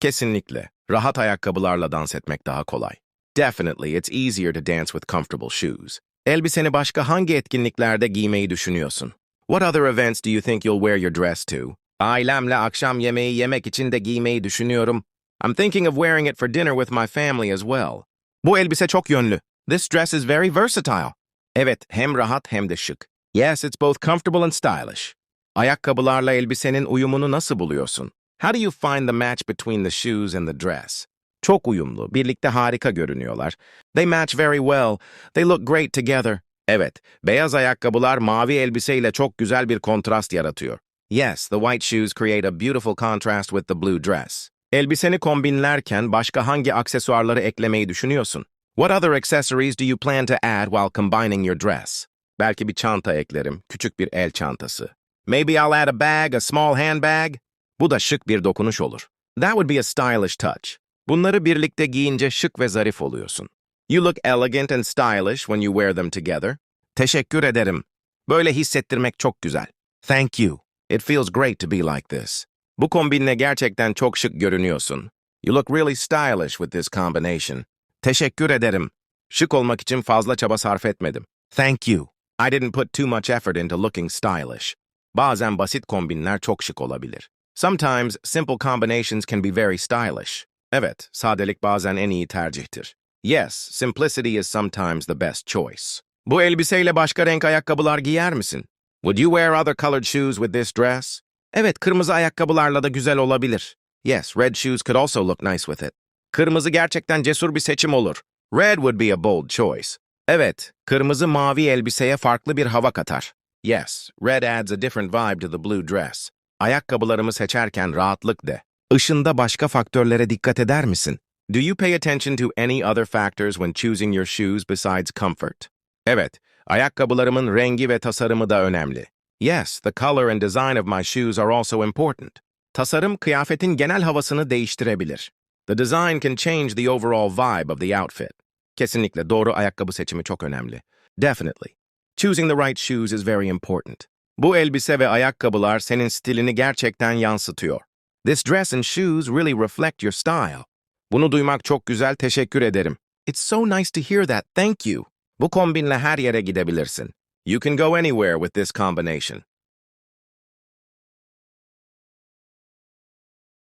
Kesinlikle. Rahat ayakkabılarla dans etmek daha kolay. Definitely, it's easier to dance with comfortable shoes. Elbiseni başka hangi etkinliklerde giymeyi düşünüyorsun? What other events do you think you'll wear your dress to? Ailemle akşam yemeği yemek için de giymeyi düşünüyorum. I'm thinking of wearing it for dinner with my family as well. Bu elbise çok yönlü. This dress is very versatile. Evet, hem rahat hem de şık. Yes, it's both comfortable and stylish. Ayakkabılarla elbisenin uyumunu nasıl buluyorsun? How do you find the match between the shoes and the dress? Çok uyumlu, birlikte harika görünüyorlar. They match very well. They look great together. Evet, beyaz ayakkabılar mavi elbiseyle çok güzel bir kontrast yaratıyor. Yes, the white shoes create a beautiful contrast with the blue dress. Elbiseni kombinlerken başka hangi aksesuarları eklemeyi düşünüyorsun? What other accessories do you plan to add while combining your dress? Belki bir çanta eklerim, küçük bir el çantası. Maybe I'll add a bag, a small handbag. Bu da şık bir dokunuş olur. That would be a stylish touch. Bunları birlikte giyince şık ve zarif oluyorsun. You look elegant and stylish when you wear them together. Teşekkür ederim. Böyle hissettirmek çok güzel. Thank you. It feels great to be like this. Bu kombinle gerçekten çok şık görünüyorsun. You look really stylish with this combination. Teşekkür ederim. Şık olmak için fazla çaba sarf etmedim. Thank you. I didn't put too much effort into looking stylish. Bazen basit kombinler çok şık olabilir. Sometimes simple combinations can be very stylish. Evet, sadelik bazen en iyi tercihtir. Yes, simplicity is sometimes the best choice. Bu elbiseyle başka renk ayakkabılar giyer misin? Would you wear other colored shoes with this dress? Evet, kırmızı ayakkabılarla da güzel olabilir. Yes, red shoes could also look nice with it. Kırmızı gerçekten cesur bir seçim olur. Red would be a bold choice. Evet, kırmızı mavi elbiseye farklı bir hava katar. Yes, red adds a different vibe to the blue dress. Ayakkabılarımı seçerken rahatlık de. Işında başka faktörlere dikkat eder misin? Do you pay attention to any other factors when choosing your shoes besides comfort? Evet, ayakkabılarımın rengi ve tasarımı da önemli. Yes, the color and design of my shoes are also important. Tasarım kıyafetin genel havasını değiştirebilir. The design can change the overall vibe of the outfit. Kesinlikle doğru ayakkabı seçimi çok önemli. Definitely. Choosing the right shoes is very important. Bu elbise ve ayakkabılar senin stilini gerçekten yansıtıyor. This dress and shoes really reflect your style. Bunu duymak çok güzel, teşekkür ederim. It's so nice to hear that, thank you. Bu kombinle her yere gidebilirsin. You can go anywhere with this combination.